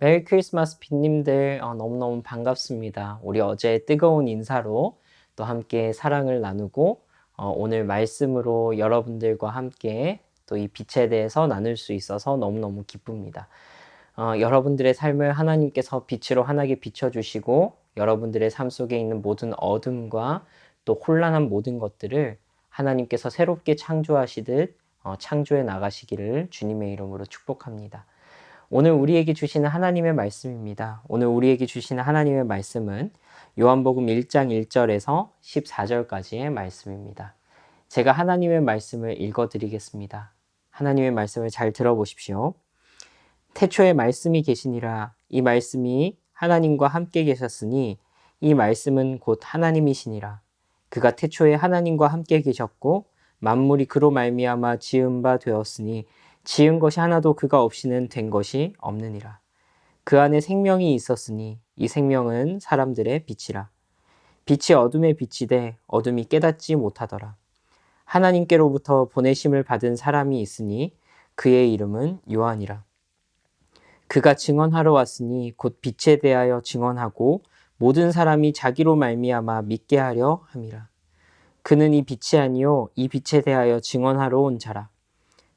메리 크리스마스 빈님들 어, 너무너무 반갑습니다. 우리 어제 뜨거운 인사로 또 함께 사랑을 나누고 어, 오늘 말씀으로 여러분들과 함께 또 이 빛에 대해서 나눌 수 있어서 너무너무 기쁩니다. 어, 여러분들의 삶을 하나님께서 빛으로 환하게 비춰주시고 여러분들의 삶 속에 있는 모든 어둠과 또 혼란한 모든 것들을 하나님께서 새롭게 창조하시듯 어, 창조해 나가시기를 주님의 이름으로 축복합니다. 오늘 우리에게 주시는 하나님의 말씀입니다. 오늘 우리에게 주시는 하나님의 말씀은 요한복음 1장 1절에서 14절까지의 말씀입니다. 제가 하나님의 말씀을 읽어 드리겠습니다. 하나님의 말씀을 잘 들어보십시오. 태초에 말씀이 계시니라 이 말씀이 하나님과 함께 계셨으니 이 말씀은 곧 하나님이시니라 그가 태초에 하나님과 함께 계셨고 만물이 그로 말미암아 지은 바 되었으니 지은 것이 하나도 그가 없이는 된 것이 없느니라. 그 안에 생명이 있었으니 이 생명은 사람들의 빛이라. 빛이 어둠에 비치되 어둠이 깨닫지 못하더라. 하나님께로부터 보내심을 받은 사람이 있으니 그의 이름은 요한이라. 그가 증언하러 왔으니 곧 빛에 대하여 증언하고 모든 사람이 자기로 말미암아 믿게 하려 함이라. 그는 이 빛이 아니요 이 빛에 대하여 증언하러 온 자라.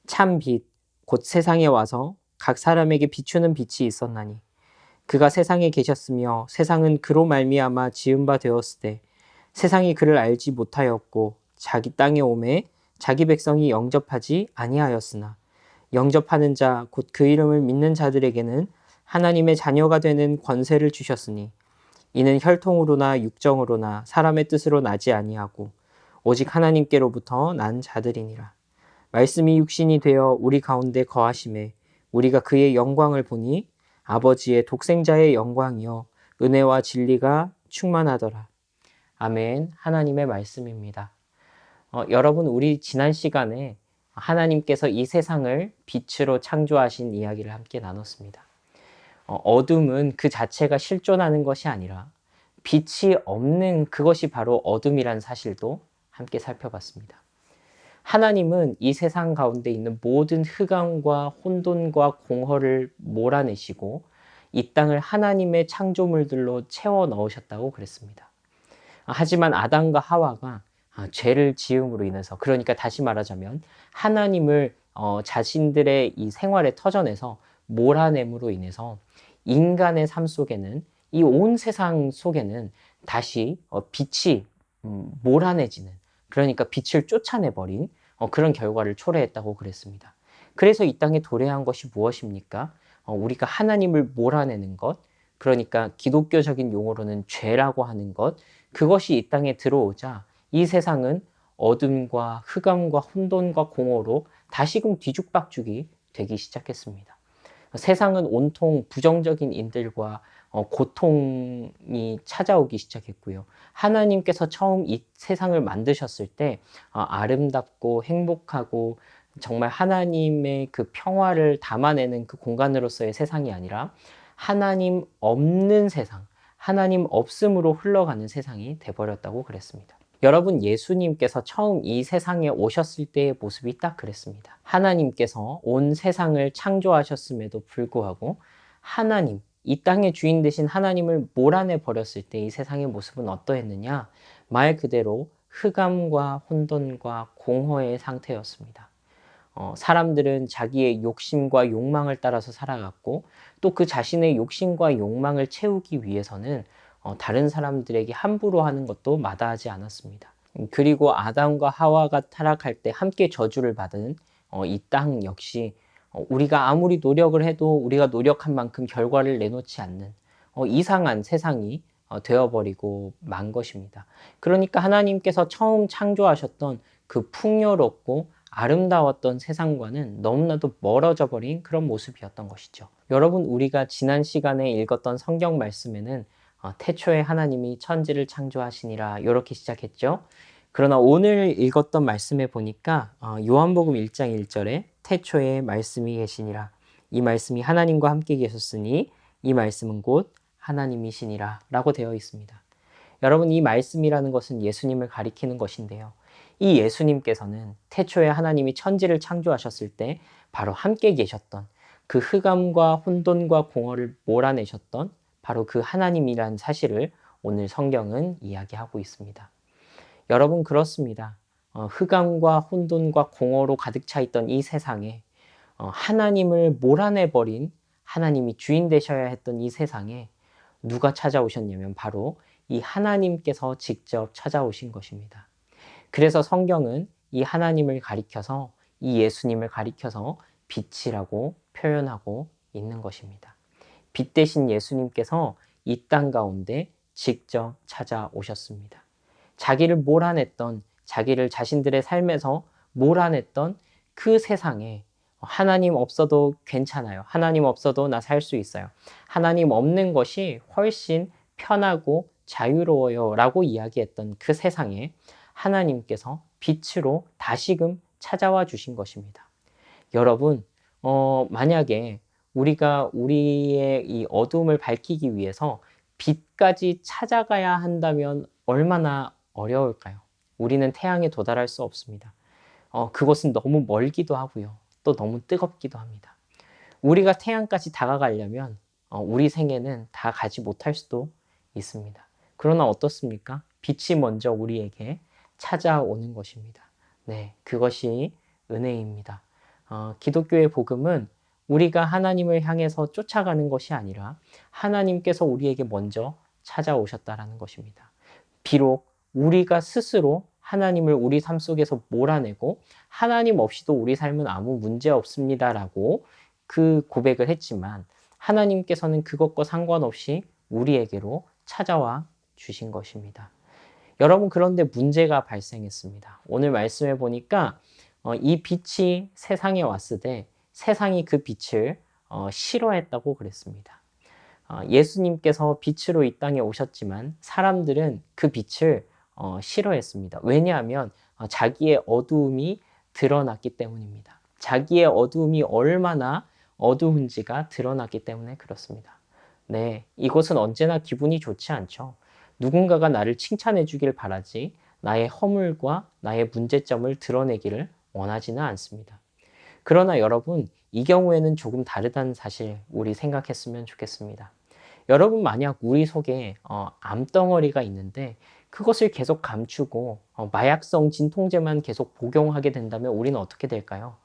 참 빛, 곧 세상에 와서 각 사람에게 비추는 빛이 있었나니 그가 세상에 계셨으며 세상은 그로 말미암아 지은 바 되었으되 세상이 그를 알지 못하였고 자기 땅에 오매 자기 백성이 영접하지 아니하였으나 영접하는 자 곧 그 이름을 믿는 자들에게는 하나님의 자녀가 되는 권세를 주셨으니 이는 혈통으로나 육정으로나 사람의 뜻으로 나지 아니하고 오직 하나님께로부터 난 자들이니라. 말씀이 육신이 되어 우리 가운데 거하심에 우리가 그의 영광을 보니 아버지의 독생자의 영광이요 은혜와 진리가 충만하더라. 아멘. 하나님의 말씀입니다. 어, 여러분 우리 지난 시간에 하나님께서 이 세상을 빛으로 창조하신 이야기를 함께 나눴습니다. 어, 둠은 그 자체가 실존하는 것이 아니라 빛이 없는 그것이 바로 어둠이란 사실도 함께 살펴봤습니다. 하나님은 이 세상 가운데 있는 모든 흑암과 혼돈과 공허를 몰아내시고 이 땅을 하나님의 창조물들로 채워 넣으셨다고 그랬습니다. 하지만 아담과 하와가 아, 죄를 지음으로 인해서 그러니까 다시 말하자면 하나님을 어, 자신들의 이 생활의 터전에서 몰아냄으로 인해서 인간의 삶 속에는 이 온 세상 속에는 다시 어, 빛이 음, 몰아내지는 그러니까 빛을 쫓아내버린 어, 그런 결과를 초래했다고 그랬습니다. 그래서 이 땅에 도래한 것이 무엇입니까? 어, 우리가 하나님을 몰아내는 것, 그러니까 기독교적인 용어로는 죄라고 하는 것, 그것이 이 땅에 들어오자 이 세상은 어둠과 흑암과 혼돈과 공허로 다시금 뒤죽박죽이 되기 시작했습니다. 세상은 온통 부정적인 인들과 어, 고통이 찾아오기 시작했고요. 하나님께서 처음 이 세상을 만드셨을 때 어, 아름답고 행복하고 정말 하나님의 그 평화를 담아내는 그 공간으로서의 세상이 아니라 하나님 없는 세상, 하나님 없음으로 흘러가는 세상이 돼버렸다고 그랬습니다. 여러분, 예수님께서 처음 이 세상에 오셨을 때의 모습이 딱 그랬습니다. 하나님께서 온 세상을 창조하셨음에도 불구하고 하나님, 이 땅의 주인 되신 하나님을 몰아내 버렸을 때 이 세상의 모습은 어떠했느냐? 말 그대로 흑암과 혼돈과 공허의 상태였습니다. 어, 사람들은 자기의 욕심과 욕망을 따라서 살아갔고 또 그 자신의 욕심과 욕망을 채우기 위해서는 어, 다른 사람들에게 함부로 하는 것도 마다하지 않았습니다. 그리고 아담과 하와가 타락할 때 함께 저주를 받은 어, 이 땅 역시 어, 우리가 아무리 노력을 해도 우리가 노력한 만큼 결과를 내놓지 않는 어, 이상한 세상이 어, 되어버리고 만 것입니다. 그러니까 하나님께서 처음 창조하셨던 그 풍요롭고 아름다웠던 세상과는 너무나도 멀어져 버린 그런 모습이었던 것이죠. 여러분, 우리가 지난 시간에 읽었던 성경 말씀에는 태초에 하나님이 천지를 창조하시니라 이렇게 시작했죠. 그러나 오늘 읽었던 말씀에 보니까 요한복음 1장 1절에 태초에 말씀이 계시니라. 이 말씀이 하나님과 함께 계셨으니 이 말씀은 곧 하나님이시니라 라고 되어 있습니다. 여러분 이 말씀이라는 것은 예수님을 가리키는 것인데요. 이 예수님께서는 태초에 하나님이 천지를 창조하셨을 때 바로 함께 계셨던 그 흑암과 혼돈과 공허를 몰아내셨던 바로 그 하나님이란 사실을 오늘 성경은 이야기하고 있습니다. 여러분 그렇습니다. 어, 흑암과 혼돈과 공허로 가득 차 있던 이 세상에 어, 하나님을 몰아내 버린 하나님이 주인 되셔야 했던 이 세상에 누가 찾아오셨냐면 바로 이 하나님께서 직접 찾아오신 것입니다. 그래서 성경은 이 하나님을 가리켜서 이 예수님을 가리켜서 빛이라고 표현하고 있는 것입니다. 빛 대신 예수님께서 이 땅 가운데 직접 찾아오셨습니다. 자기를 몰아냈던 자기를 자신들의 삶에서 몰아냈던 그 세상에 하나님 없어도 괜찮아요. 하나님 없어도 나 살 수 있어요. 하나님 없는 것이 훨씬 편하고 자유로워요. 라고 이야기했던 그 세상에 하나님께서 빛으로 다시금 찾아와 주신 것입니다. 여러분, 어, 만약에 우리가 우리의 이 어둠을 밝히기 위해서 빛까지 찾아가야 한다면 얼마나 어려울까요? 우리는 태양에 도달할 수 없습니다. 어, 그것은 너무 멀기도 하고요. 또 너무 뜨겁기도 합니다. 우리가 태양까지 다가가려면 어, 우리 생애는 다 가지 못할 수도 있습니다. 그러나 어떻습니까? 빛이 먼저 우리에게 찾아오는 것입니다. 네, 그것이 은혜입니다. 어, 기독교의 복음은 우리가 하나님을 향해서 쫓아가는 것이 아니라 하나님께서 우리에게 먼저 찾아오셨다라는 것입니다. 비록 우리가 스스로 하나님을 우리 삶 속에서 몰아내고 하나님 없이도 우리 삶은 아무 문제 없습니다라고 그 고백을 했지만 하나님께서는 그것과 상관없이 우리에게로 찾아와 주신 것입니다. 여러분 그런데 문제가 발생했습니다. 오늘 말씀해 보니까 어, 이 빛이 세상에 왔을 때 세상이 그 빛을 어, 싫어했다고 그랬습니다. 어, 예수님께서 빛으로 이 땅에 오셨지만 사람들은 그 빛을 어, 싫어했습니다. 왜냐하면 어, 자기의 어두움이 드러났기 때문입니다. 자기의 어두움이 얼마나 어두운지가 드러났기 때문에 그렇습니다. 네, 이것은 언제나 기분이 좋지 않죠. 누군가가 나를 칭찬해 주길 바라지 나의 허물과 나의 문제점을 드러내기를 원하지는 않습니다. 그러나 여러분, 이 경우에는 조금 다르다는 사실 우리 생각했으면 좋겠습니다. 여러분 만약 우리 속에 어, 암덩어리가 있는데 그것을 계속 감추고 어, 마약성 진통제만 계속 복용하게 된다면 우리는 어떻게 될까요?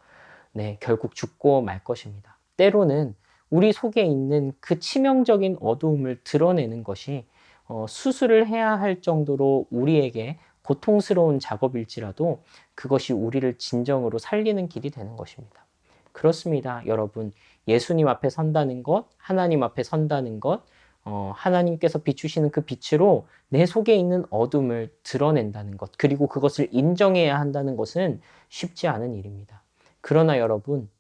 네, 결국 죽고 말 것입니다. 때로는 우리 속에 있는 그 치명적인 어두움을 드러내는 것이 어, 수술을 해야 할 정도로 우리에게 고통스러운 작업일지라도 그것이 우리를 진정으로 살리는 길이 되는 것입니다. 그렇습니다. 여러분, 예수님 앞에 선다는 것, 하나님 앞에 선다는 것, 어, 하나님께서 비추시는 그 빛으로 내 속에 있는 어둠을 드러낸다는 것, 그리고 그것을 인정해야 한다는 것은 쉽지 않은 일입니다. 그러나 여러분,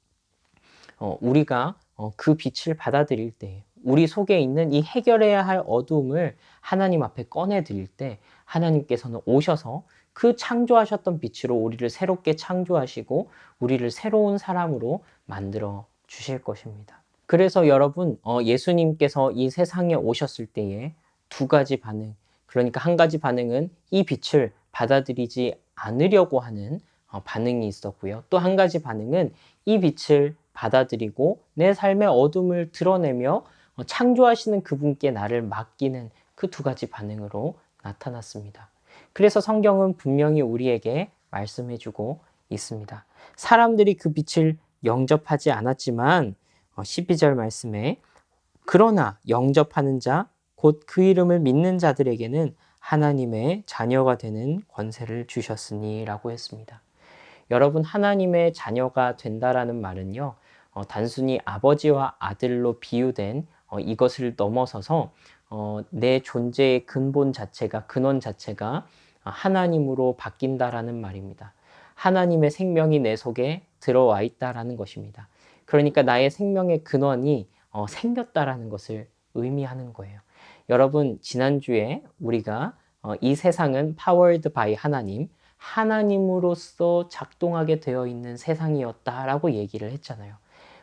어, 우리가 어, 그 빛을 받아들일 때, 우리 속에 있는 이 해결해야 할 어둠을 하나님 앞에 꺼내 드릴 때, 하나님께서는 오셔서 그 창조하셨던 빛으로 우리를 새롭게 창조하시고, 우리를 새로운 사람으로 만들어 주실 것입니다. 그래서 여러분, 어, 예수님께서 이 세상에 오셨을 때에 두 가지 반응, 그러니까 한 가지 반응은 이 빛을 받아들이지 않으려고 하는 어, 반응이 있었고요. 또 한 가지 반응은 이 빛을 받아들이고 내 삶의 어둠을 드러내며 어, 창조하시는 그분께 나를 맡기는 그 두 가지 반응으로 나타났습니다. 그래서 성경은 분명히 우리에게 말씀해주고 있습니다. 사람들이 그 빛을 영접하지 않았지만 12절 어, 말씀에 그러나 영접하는 자 곧 그 이름을 믿는 자들에게는 하나님의 자녀가 되는 권세를 주셨으니라고 했습니다. 여러분 하나님의 자녀가 된다라는 말은요. 어, 단순히 아버지와 아들로 비유된 어, 이것을 넘어서서 어, 내 존재의 근본 자체가 근원 자체가 하나님으로 바뀐다라는 말입니다. 하나님의 생명이 내 속에 들어와 있다라는 것입니다. 그러니까 나의 생명의 근원이 어, 생겼다라는 것을 의미하는 거예요. 여러분 지난주에 우리가 어, 이 세상은 powered by 하나님, 하나님으로서 작동하게 되어 있는 세상이었다라고 얘기를 했잖아요.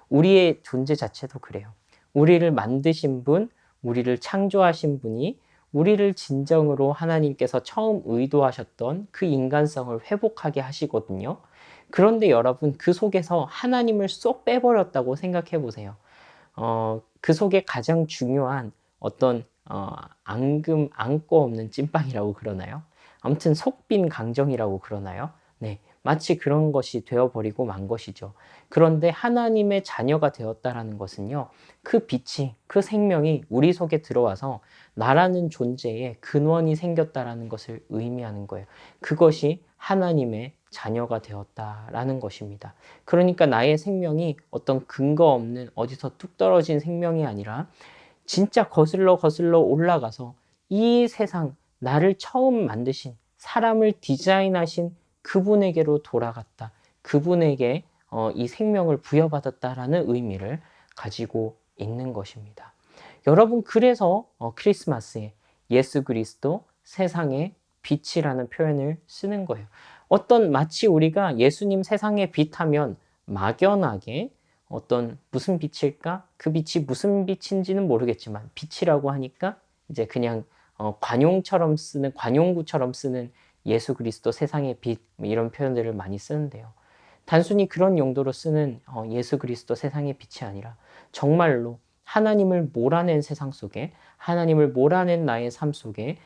우리의 존재 자체도 그래요. 우리를 만드신 분, 우리를 창조하신 분이 우리를 진정으로 하나님께서 처음 의도하셨던 그 인간성을 회복하게 하시거든요. 그런데 여러분 그 속에서 하나님을 쏙 빼버렸다고 생각해 보세요. 어, 그 속에 가장 중요한 어떤 어, 앙금 앙고 없는 찐빵이라고 그러나요? 아무튼 속빈 강정이라고 그러나요? 네, 마치 그런 것이 되어버리고 만 것이죠. 그런데 하나님의 자녀가 되었다라는 것은요, 그 빛이, 그 생명이 우리 속에 들어와서 나라는 존재의 근원이 생겼다라는 것을 의미하는 거예요. 그것이 하나님의 자녀가 되었다라는 것입니다. 그러니까 나의 생명이 어떤 근거 없는 어디서 뚝 떨어진 생명이 아니라 진짜 거슬러 거슬러 올라가서 이 세상 나를 처음 만드신 사람을 디자인하신 그분에게로 돌아갔다. 그분에게 어, 이 생명을 부여받았다라는 의미를 가지고 있는 것입니다. 여러분 그래서 어, 크리스마스에 예수 그리스도 세상의 빛이라는 표현을 쓰는 거예요. 어떤 마치 우리가 예수님 세상의 빛하면 막연하게 어떤 무슨 빛일까? 그 빛이 무슨 빛인지는 모르겠지만 빛이라고 하니까 이제 그냥 어, 관용처럼 쓰는 관용구처럼 쓰는 예수 그리스도 세상의 빛 이런 표현들을 많이 쓰는데요. 단순히 그런 용도로 쓰는 어, 예수 그리스도 세상의 빛이 아니라 정말로 하나님을 몰아낸 세상 속에 하나님을 몰아낸 나의 삶 속에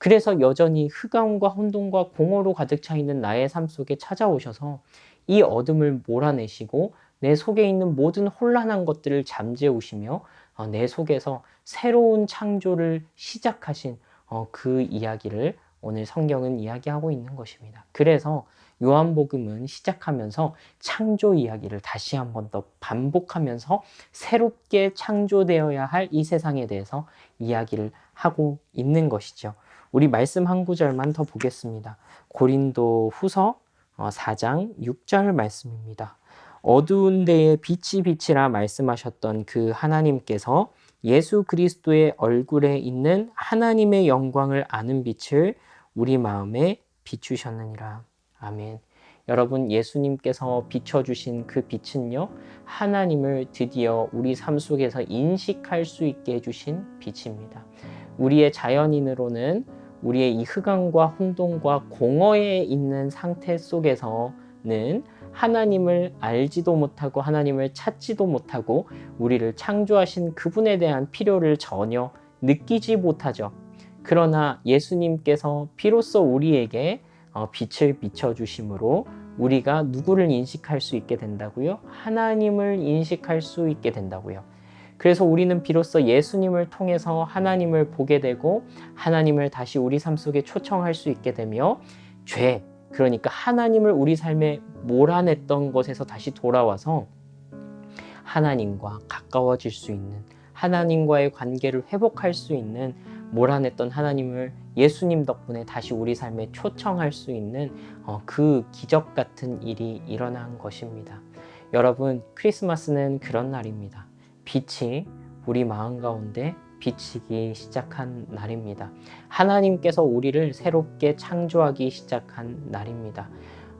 그래서 여전히 흑암과 혼돈과 공허로 가득 차 있는 나의 삶 속에 찾아오셔서 이 어둠을 몰아내시고 내 속에 있는 모든 혼란한 것들을 잠재우시며 어, 내 속에서 새로운 창조를 시작하신 어, 그 이야기를 오늘 성경은 이야기하고 있는 것입니다. 그래서 요한복음은 시작하면서 창조 이야기를 다시 한 번 더 반복하면서 새롭게 창조되어야 할 이 세상에 대해서 이야기를 하고 있는 것이죠. 우리 말씀 한 구절만 더 보겠습니다. 고린도 후서 4장 어, 6절 말씀입니다. 어두운 데에 빛이 빛이라 말씀하셨던 그 하나님께서 예수 그리스도의 얼굴에 있는 하나님의 영광을 아는 빛을 우리 마음에 비추셨느니라. 아멘. 여러분, 예수님께서 비춰주신 그 빛은요, 하나님을 드디어 우리 삶 속에서 인식할 수 있게 해주신 빛입니다. 우리의 자연인으로는 우리의 이 흑암과 혼돈과 공허에 있는 상태 속에서는 하나님을 알지도 못하고 하나님을 찾지도 못하고 우리를 창조하신 그분에 대한 필요를 전혀 느끼지 못하죠. 그러나 예수님께서 비로소 우리에게 어, 빛을 비춰주심으로 우리가 누구를 인식할 수 있게 된다고요? 하나님을 인식할 수 있게 된다고요. 그래서 우리는 비로소 예수님을 통해서 하나님을 보게 되고 하나님을 다시 우리 삶 속에 초청할 수 있게 되며 죄, 그러니까 하나님을 우리 삶에 몰아냈던 것에서 다시 돌아와서 하나님과 가까워질 수 있는 하나님과의 관계를 회복할 수 있는 몰아냈던 하나님을 예수님 덕분에 다시 우리 삶에 초청할 수 있는 어, 그 기적 같은 일이 일어난 것입니다. 여러분, 크리스마스는 그런 날입니다. 빛이 우리 마음 가운데 비치기 시작한 날입니다. 하나님께서 우리를 새롭게 창조하기 시작한 날입니다.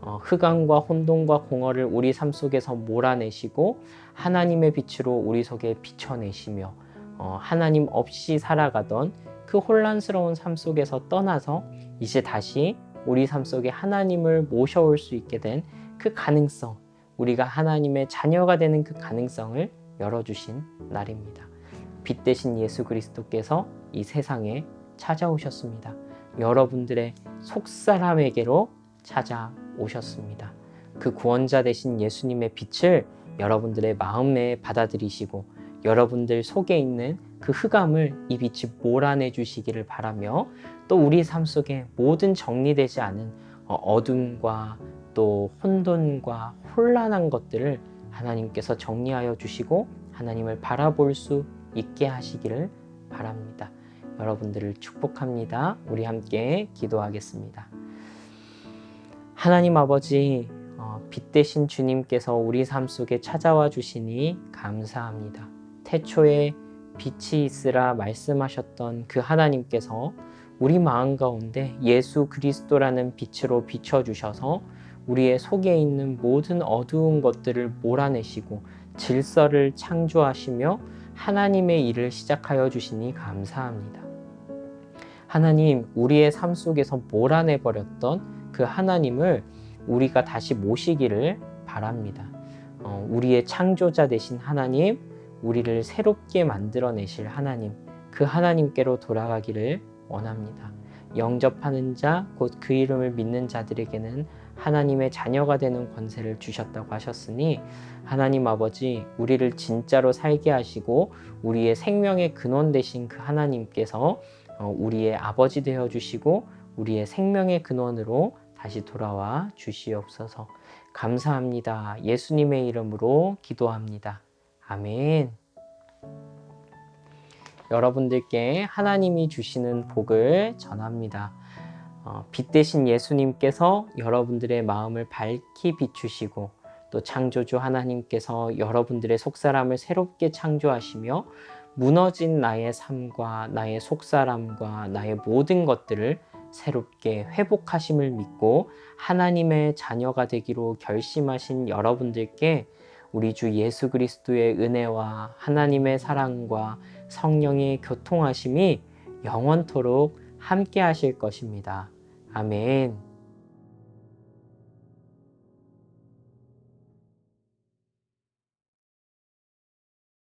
어, 흑암과 혼돈과 공허를 우리 삶 속에서 몰아내시고 하나님의 빛으로 우리 속에 비춰내시며 어, 하나님 없이 살아가던 그 혼란스러운 삶 속에서 떠나서 이제 다시 우리 삶 속에 하나님을 모셔올 수 있게 된 그 가능성, 우리가 하나님의 자녀가 되는 그 가능성을 열어주신 날입니다. 빛 대신 예수 그리스도께서 이 세상에 찾아오셨습니다. 여러분들의 속사람에게로 찾아오셨습니다. 그 구원자 되신 예수님의 빛을 여러분들의 마음에 받아들이시고 여러분들 속에 있는 그 흑암을 이 빛이 몰아내 주시기를 바라며 또 우리 삶 속에 모든 정리되지 않은 어, 어둠과 또 혼돈과 혼란한 것들을 하나님께서 정리하여 주시고 하나님을 바라볼 수 있게 하시기를 바랍니다. 여러분들을 축복합니다. 우리 함께 기도하겠습니다. 하나님 아버지, 어, 빛 대신 주님께서 우리 삶 속에 찾아와 주시니 감사합니다. 태초에 빛이 있으라 말씀하셨던 그 하나님께서 우리 마음 가운데 예수 그리스도라는 빛으로 비춰주셔서 우리의 속에 있는 모든 어두운 것들을 몰아내시고 질서를 창조하시며 하나님의 일을 시작하여 주시니 감사합니다. 하나님, 우리의 삶 속에서 몰아내 버렸던 그 하나님을 우리가 다시 모시기를 바랍니다. 어, 우리의 창조자 되신 하나님, 우리를 새롭게 만들어내실 하나님, 그 하나님께로 돌아가기를 원합니다. 영접하는 자, 곧 그 이름을 믿는 자들에게는 하나님의 자녀가 되는 권세를 주셨다고 하셨으니 하나님 아버지 우리를 진짜로 살게 하시고 우리의 생명의 근원 되신 그 하나님께서 어, 우리의 아버지 되어 주시고 우리의 생명의 근원으로 다시 돌아와 주시옵소서. 감사합니다. 예수님의 이름으로 기도합니다. 아멘. 여러분들께 하나님이 주시는 복을 전합니다. 어, 빛 대신 예수님께서 여러분들의 마음을 밝히 비추시고 또 창조주 하나님께서 여러분들의 속사람을 새롭게 창조하시며 무너진 나의 삶과 나의 속사람과 나의 모든 것들을 새롭게 회복하심을 믿고 하나님의 자녀가 되기로 결심하신 여러분들께 우리 주 예수 그리스도의 은혜와 하나님의 사랑과 성령의 교통하심이 영원토록 함께 하실 것입니다. 아멘.